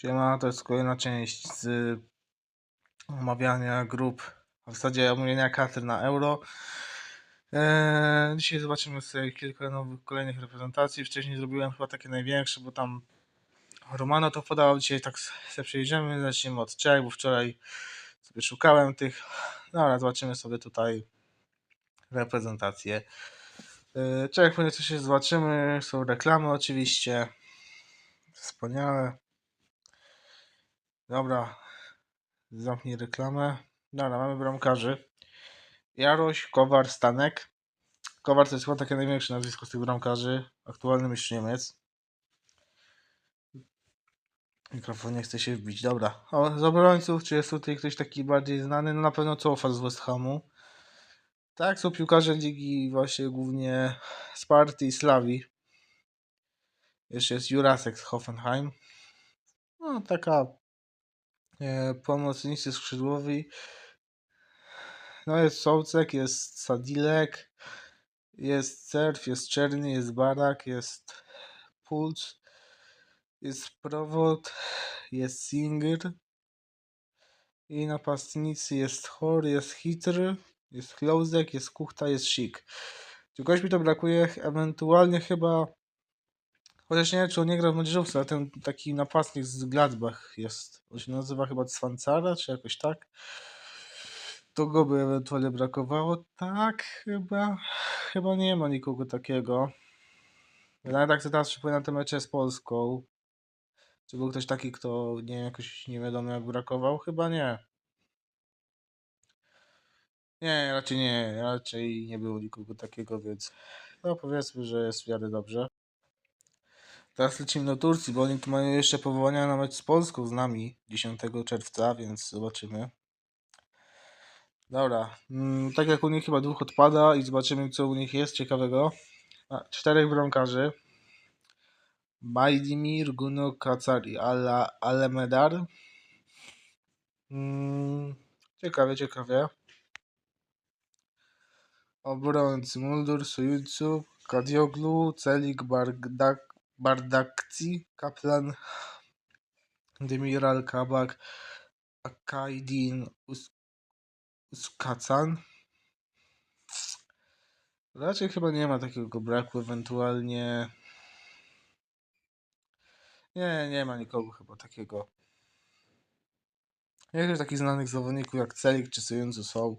Siema, to jest kolejna część z omawiania grup, w zasadzie omówienia karty na euro. Eee, dzisiaj zobaczymy sobie kilka nowych, kolejnych reprezentacji. Wcześniej zrobiłem chyba takie największe, bo tam Romano to podało. Dzisiaj tak sobie przejdziemy. Zaczniemy od Czech, bo wczoraj sobie szukałem tych. No ale zobaczymy sobie tutaj reprezentację. Eee, Czech, nieco się zobaczymy. Są reklamy oczywiście. Wspaniale. Dobra, zamknij reklamę. Dobra, mamy bramkarzy. Jaroś, Kowar, Stanek. Kowar to jest chyba takie największe nazwisko z tych bramkarzy. Aktualny mistrz Niemiec. Mikrofon nie chce się wbić. Dobra. O, z obrońców, czy jest tutaj ktoś taki bardziej znany? No na pewno Cofa z West Hamu. Tak, są piłkarze ligi właśnie głównie Sparty i Slawi. Jeszcze jest Jurasek z Hoffenheim. No taka pomocnicy skrzydłowi. No jest Sołcek, jest Sadilek, jest Cerf, jest Czerny, jest Barak, jest Puls, jest Prowod, jest Singer i napastnicy jest Chor, jest Hitr, jest Klauzek, jest Kuchta, jest Szik. Czegoś mi to brakuje, ewentualnie chyba Chociaż nie wiem, czy on nie gra w młodzieżówce, ale ten taki napastnik z Gladbach jest. On się nazywa chyba Cwancara, czy jakoś tak. To go by ewentualnie brakowało. Tak, chyba. Chyba nie ma nikogo takiego. Nawet tak sobie teraz przypominam te mecze z Polską. Czy był ktoś taki, kto nie jakoś nie wiadomo jak brakował? Chyba nie. Nie, raczej nie. Raczej nie było nikogo takiego, więc no powiedzmy, że jest w dobrze. Teraz lecimy do Turcji, bo oni tu mają jeszcze powołania na mecz z Polską z nami 10 czerwca, więc zobaczymy. Dobra, mm, tak jak u nich chyba dwóch odpada i zobaczymy co u nich jest ciekawego. A, czterech bramkarzy. Bajdimir, Guno, Kacar i Ala, Alemedar. Mm, ciekawie, ciekawie. Obrońcy Muldur, Sujutsu, Kadioglu, Celik, Bardak, Bardakci, Kaplan, Demiral, Kabak, Akaidin, Us- Uskacan. Raczej chyba nie ma takiego braku, ewentualnie. Nie, nie ma nikogo chyba takiego. Jakichś takich znanych zawodników jak Celik czy Sojuncu są.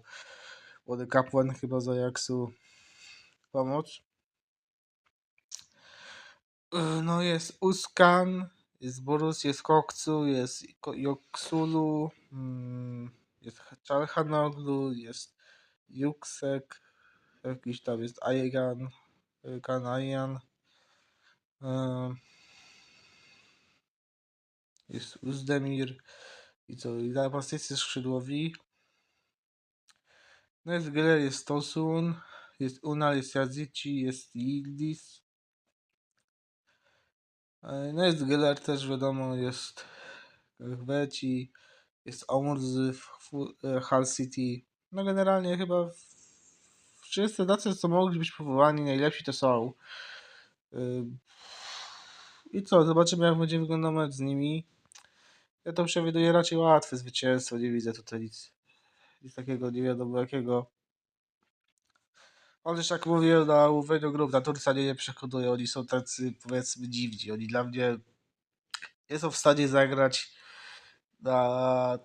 Młody kapłan chyba z Ajaxu. Pomóc. Yy, No jest Uskan, jest Borus, jest Kokcu, jest Joksulu, mm, jest Czalhanoglu, jest Juksek, jakiś tam jest Ajegan, Kanajan, yy, jest Uzdemir i co, i napastnicy skrzydłowi. No jest Geller, jest Tosun, jest Unal, jest Jazici, jest Yildiz. E, No jest Geller też wiadomo, jest Weci, jest Omur z Fu- e, Hull City. No generalnie chyba w- wszyscy tacy, co mogli być powołani, najlepsi to są. Yy, I co, zobaczymy jak będzie wyglądał mecz z nimi. Ja to przewiduję raczej łatwe zwycięstwo, nie widzę tutaj nic, nic takiego nie wiadomo jakiego. On też jak mówię na umówieniu grup, na Turcja nie, przekonuje, oni są tacy powiedzmy dziwni. Oni dla mnie nie są w stanie zagrać na...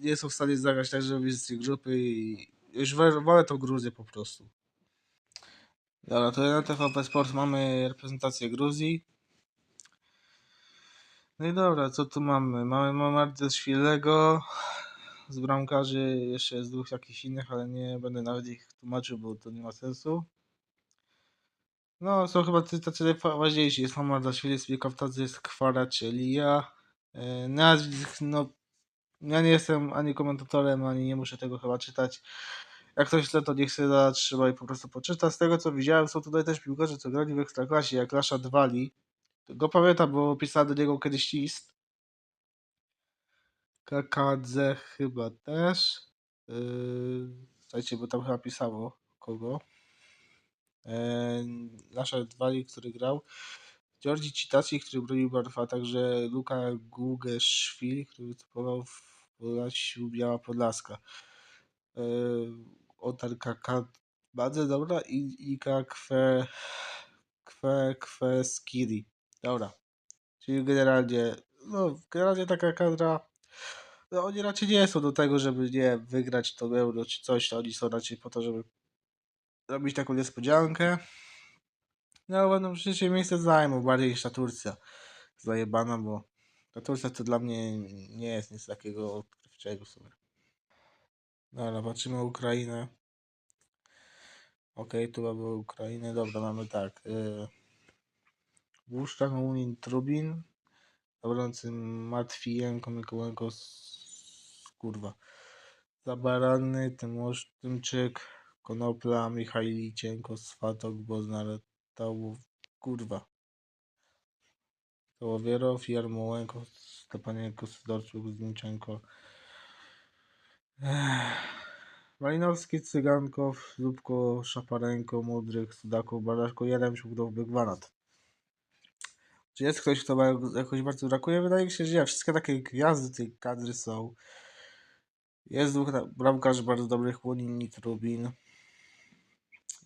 nie są w stanie zagrać tak, żeby z tej grupy i już wolę tą Gruzję po prostu. Dobra, to na TVP Sport mamy reprezentację Gruzji. No i dobra, co tu mamy? Mamy Mamardę Szwilego z bramkarzy, jeszcze jest dwóch jakichś innych, ale nie będę nawet ich tłumaczył, bo to nie ma sensu. No, są chyba tacy najważniejsi. Jest Mamarda Szwili, jest Wiekowtacy, jest Kwara, czyli ja. E, Nazwisk, no, ja nie jestem ani komentatorem, ani nie muszę tego chyba czytać. Jak ktoś chce, to niech sobie zatrzyma i po prostu poczyta. Z tego co widziałem, są tutaj też piłkarze, co grali w Ekstraklasie, jak Lasza Dwali. Go pamiętam, bo pisałem do niego kiedyś list. Kakadze chyba też. Yy, słuchajcie, bo tam chyba pisało kogo. Yy, Dwali, który grał. Georgi Citaci, który bronił barw, a także Luka Gugeszwili, który występował w Podlasiu Biała Podlaska. Yy, Otarka Kadbadze, dobra, i Ika Kwe, Kwe Kweskiri. Dobra. Czyli generalnie, no, generalnie taka kadra, no oni raczej nie są do tego, żeby nie wygrać to euro czy coś, oni są raczej po to, żeby robić taką niespodziankę. No, będą przecież miejsce zajmą, bardziej niż ta Turcja zajebana, bo ta Turcja to dla mnie nie jest nic takiego odkrywczego w sumie. Dobra, patrzymy Ukrainę. Okej, tu mamy Ukrainę. Dobra, mamy tak. Yy, Munin, Trubin. Obrący Matwijenko, Mikołajko, s- kurwa. Zabarany, Tymosz, Tymczyk, Konopla, Michajliczenko, Swatok, Boznar, Tałów, kurwa. Tołowierow, Jarmołenko, Stepanienko, Sydorczuk, Zniczenko. Malinowski, Cygankow, Zubko, Szaparenko, Mudryk, Sudakow, Baraszko, Jaremczuk, Dowbyk, Wanat. Czy jest ktoś, kto ma jakoś bardzo brakuje? Wydaje mi się, że nie. Wszystkie takie gwiazdy tej kadry są. Jest dwóch bramkarzy bardzo dobrych, Łonin, Trubin.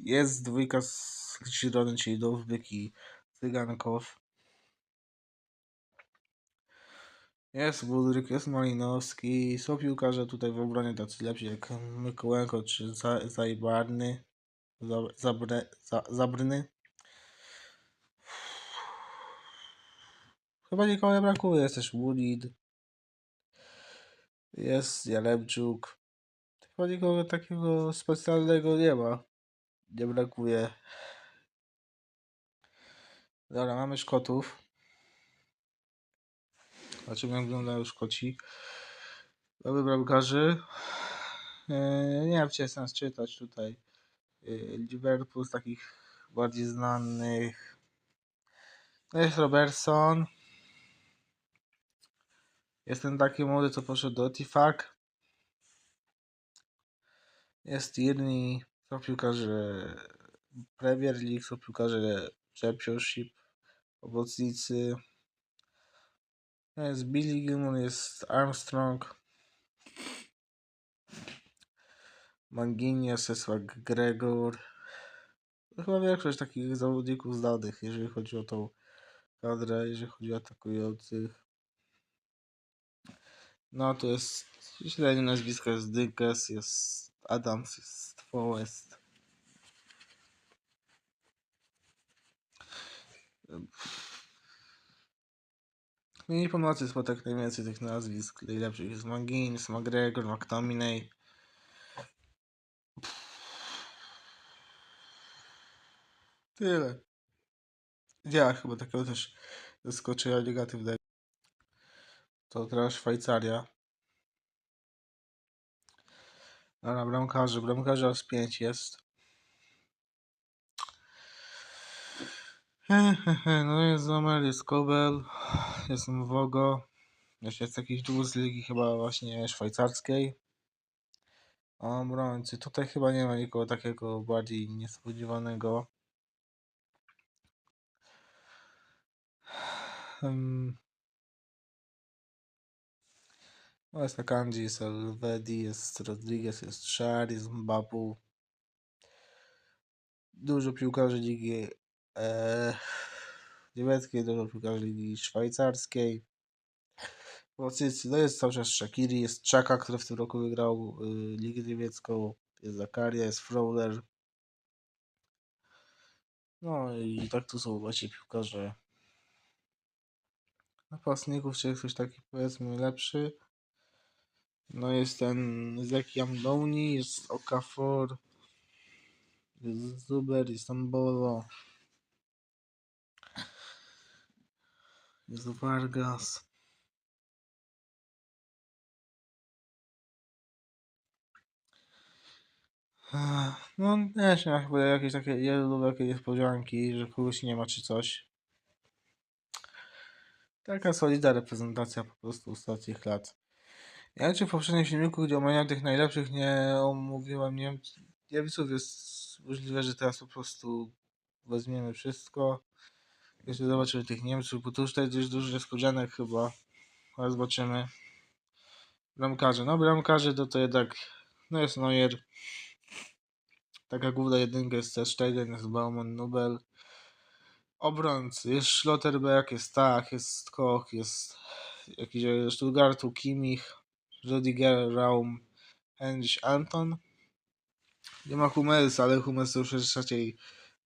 Jest dwójka z Girony, czyli Dowbyk i Cygankow. Jest Budryk, jest Malinowski. Są piłkarze tutaj w obronie tacy lepsi jak Mykołęko czy Za- Zajbarny. Za- Zabre, za, Zabryny. Chyba nikogo nie brakuje. Jest też Woolid. Jest Jaremczuk. Chyba nikogo takiego specjalnego nie ma. Nie brakuje. Dobra, mamy Szkotów. Zobaczymy jak wyglądają Szkoci. Mamy bramkarzy. Eee, nie wiem, czy jest sens czytać tutaj. Eee, Liverpool z takich bardziej znanych. No jest Robertson. Jest ten taki młody, co poszedł do Tifak. Jest Tierney. Są piłkarze Premier League, są piłkarze Championship, pomocnicy. Jest Billy Gilmon, jest Armstrong. Manginius, jest Gregor. Chyba większość takich zawodników znanych, jeżeli chodzi o tą kadrę, jeżeli chodzi o atakujących. No to jest średnie nazwisko, jest Dykes, jest Adams, jest Forrest. Linii pomocy jest tak najwięcej tych nazwisk. Najlepszych jest Mangins, McGregor, McTominay. Tyle. Ja chyba takiego też zaskoczenia negatywnego. To teraz Szwajcaria. Dobra, bramkarze. Bramkarze aż 5 jest. He, he, he. No jest Zomer, jest Kobel, jest Mwogo. Jeszcze jest jakiś dwóch z ligi chyba właśnie szwajcarskiej. Obrońcy. Tutaj chyba nie ma nikogo takiego bardziej niespodziewanego. Hmm. No jest Akanji, jest jest Rodriguez, jest Szar, jest. Dużo piłkarzy ligi e, niemieckiej, dużo piłkarzy ligi szwajcarskiej. Pozycji, no jest cały czas Shakiri, jest Czaka, który w tym roku wygrał y, ligę niemiecką, jest Zakaria, jest Fowler. No i tak tu są właśnie piłkarze napastników, czy ktoś taki powiedzmy lepszy. No jest ten Zeki Amdouni, jest Okafor, jest Zuber, jest Ambolo, jest Vargas. No nie wiem, chyba jakieś takie, ja lubię jakieś niespodzianki, że kogoś nie ma czy coś. Taka solidna reprezentacja po prostu ostatnich lat. Ja czy w poprzednim filmiku, gdzie omawiałem tych najlepszych, nie omówiłem Niemców. Jest możliwe, że teraz po prostu weźmiemy wszystko. Jeszcze zobaczymy tych Niemców, bo tu już tutaj jest dużo niespodzianek chyba. Ale zobaczymy. Bramkarze. No bramkarze to to jednak, no jest Neuer. Taka główna jedynka jest też Stegen, jest Baumann, Nubel. Obrońcy. Jest Schlotterbeck, jest Stach, jest Koch, jest jakiś Stuttgartu, Kimmich, Rüdiger, Raum, Heinrich Anton. Nie ma Hummels, ale Hummels to już jest raczej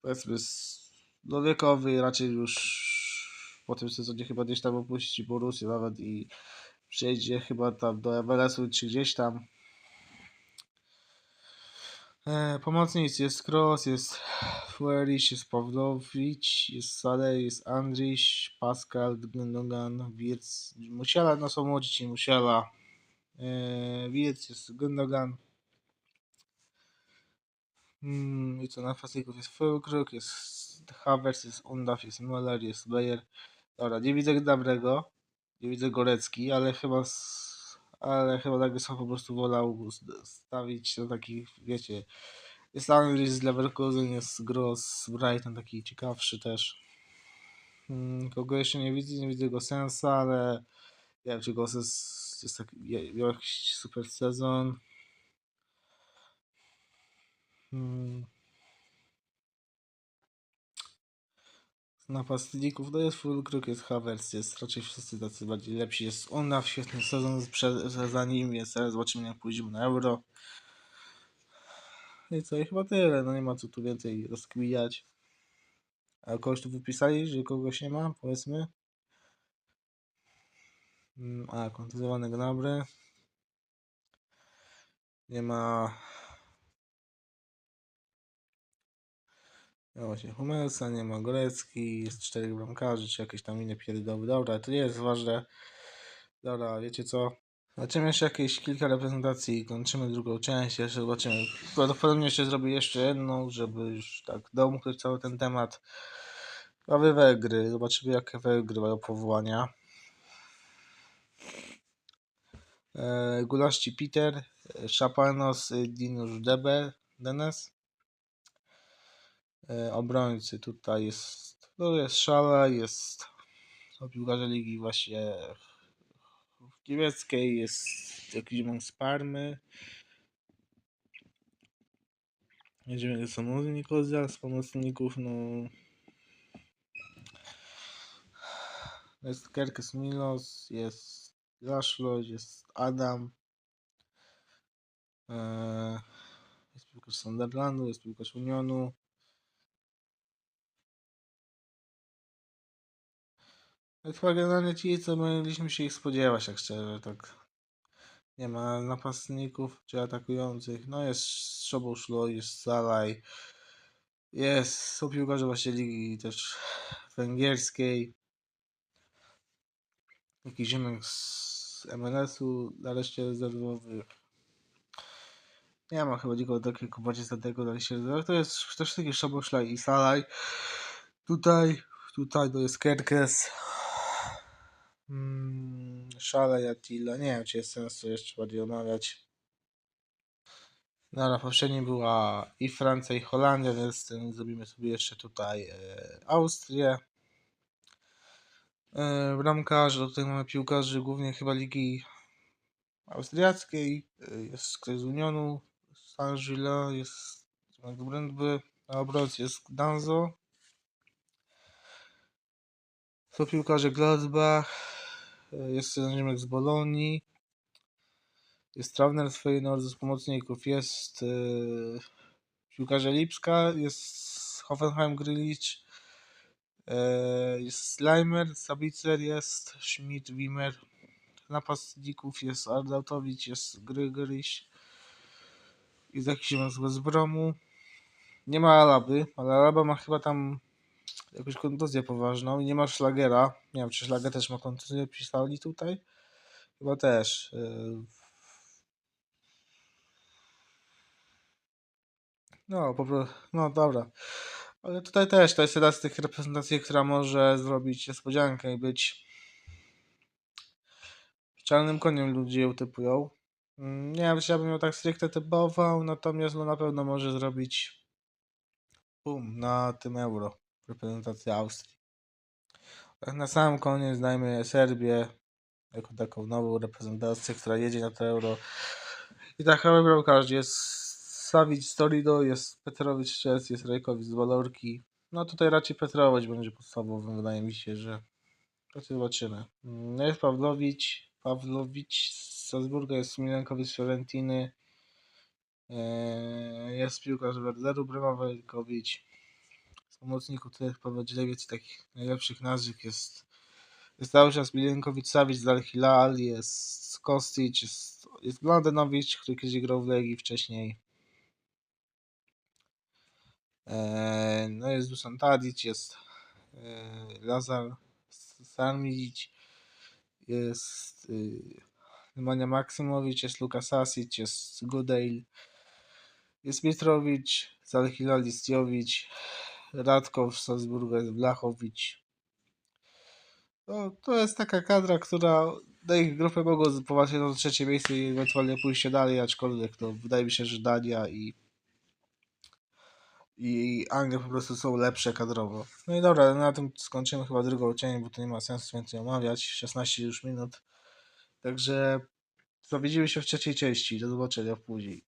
powiedzmy s- no wiekowy, raczej już po tym sezonie chyba gdzieś tam opuści Borussię nawet i przejdzie chyba tam do MLS-u czy gdzieś tam. E, pomocnicy jest Kroos, jest Fuerich, jest Pawlowicz, jest Saleh, jest Andriś, Pascal, Gundogan, Wirtz, Musiala, no są młodzi ci Musiala, e, Wirtz, jest Gundogan. Mm, I co na fasyków jest Fulkruk, jest Havertz, jest Undaf, jest Müller, jest Bayer. Dobra, nie widzę dobrego, nie widzę Gorecki, ale chyba ale chyba tak wysoko po prostu wolał stawić do takich, wiecie, jest Andrys z Leverkusen, jest Gross Brighton, taki ciekawszy też. Mm, Kogo jeszcze nie widzę, nie widzę go sensa, ale nie wiem, czy Gos jest, jest miał jakiś super sezon. Mm. Z napastników, no jest Fulkruk, jest Havertz, jest raczej wszyscy tacy bardziej lepsi. Jest Ona w świetny sezon za nim, więc teraz zobaczymy jak pójdziemy na Euro. No I co, i chyba tyle, no nie ma co tu więcej rozkminiać. A kogoś tu wypisali, że kogoś nie ma, powiedzmy. Mm, A, kontuzjowany Gnabry. Nie ma... No właśnie, Humelsa, nie ma Gorecki, jest czterech bramkarzy, czy jakieś tam inne pierdoły. Dobra, to nie jest ważne. Dobra, wiecie co? Zobaczymy jeszcze jakieś kilka reprezentacji i kończymy drugą część. Jeszcze zobaczymy. Prawdopodobnie jeszcze zrobię jeszcze jedną, żeby już tak domknąć cały ten temat. Prawie Węgry. Zobaczymy jakie Węgry mają powołania. E, Gulaszci Peter, e, Szapanos, e, Dinusz Debe, Denes. E, obrońcy tutaj jest, no jest Szala, jest są piłkarze ligi właśnie w niemieckiej, jest jakiś mam z Parmy. Jedziemy do pomocników, z pomocników, no jest Kerkes Milos, jest Laszlo, jest Adam, e, jest piłkarz Sunderlandu, jest piłkarz Unionu. To chyba generalnie ci, co mieliśmy się ich spodziewać, tak szczerze, tak. Nie ma napastników czy atakujących. No jest Szoboszlo, jest Salaj, jest, są piłkarze właśnie ligi też węgierskiej. Jakiś ziemek z MLS-u, nareszcie rezerwowych. Nie ma chyba nikogo takiego bardziej znanego na liście rezerwowych. To jest to wszystkie Szoboszla i Salaj. Tutaj, tutaj to jest Kerkes. Mm, Szalej. Nie wiem, czy jest sens to jeszcze bardziej omawiać. No, na poprzedniej była i Francja, i Holandia, więc zrobimy sobie jeszcze tutaj e, Austrię. E, bramkarze, tutaj mamy piłkarzy głównie chyba ligi austriackiej. E, jest ktoś z Unionu, Saint-Gilles, jest Brandby, na obrońcy jest Danzo. Są piłkarze Gladbach, e, jest Ziemek z Bolonii. Jest Travner z Feyenoordu z pomocników, jest yy, piłkarze Lipska, jest Hoffenheim Grylich, yy, jest Slimer, Sabicer, jest Schmidt, Wimmer. Z napastników jest Ardautowicz, jest Grygoryś, jest jakiś z Bromu. Nie ma Alaby, ale Alaba ma chyba tam jakąś kontuzję poważną i nie ma Szlagera. Nie wiem, czy Szlager też ma kontuzję, pisali tutaj? Chyba też. Yy, No, po prostu, no dobra. Ale tutaj też to jest jedna z tych reprezentacji, która może zrobić niespodziankę i być czarnym koniem ludzie ją typują. Mm, Nie wiem, czy ja bym ją tak stricte typował, natomiast no na pewno może zrobić boom na tym euro reprezentacja Austrii. Tak na sam koniec dajmy Serbię jako taką nową reprezentację, która jedzie na to euro. I tak mamy bramkarzy. Jest Savic z Torino, jest Petrowicz z jest Rejkowicz z Walorki. No tutaj raczej Petrowicz będzie podstawowym, wydaje mi się, że to zobaczymy. Jest Pawlowicz, Pawlowicz z Salzburga, jest Milenkowicz z Fiorentiny, Eee, jest piłkarz Werderu, Brymawelkowicz. Z pomocników tych powiedzieli więcej takich najlepszych nazwisk jest jest cały Milenkowicz Savic z Al Hilal, jest Kostic, jest, jest który kiedyś grał w Legii wcześniej. Eee, no jest Dusan Tadic, jest eee, Lazar Sarmic, jest yy, Nemanja Maksymowicz, jest Lukas Sasic, jest Godale, jest Mitrowicz, z Al Hilal jest Jovic, Radkow Salzburga jest Blachowicz. No, to jest taka kadra, która na ich grupę mogą popatrzeć na trzecie miejsce i ewentualnie pójście dalej, aczkolwiek to wydaje mi się, że Dania i i Anglia po prostu są lepsze kadrowo. No i dobra, na tym skończymy chyba drugą część, bo to nie ma sensu więcej omawiać. 16 już minut. Także widzimy się w trzeciej części. Do zobaczenia później.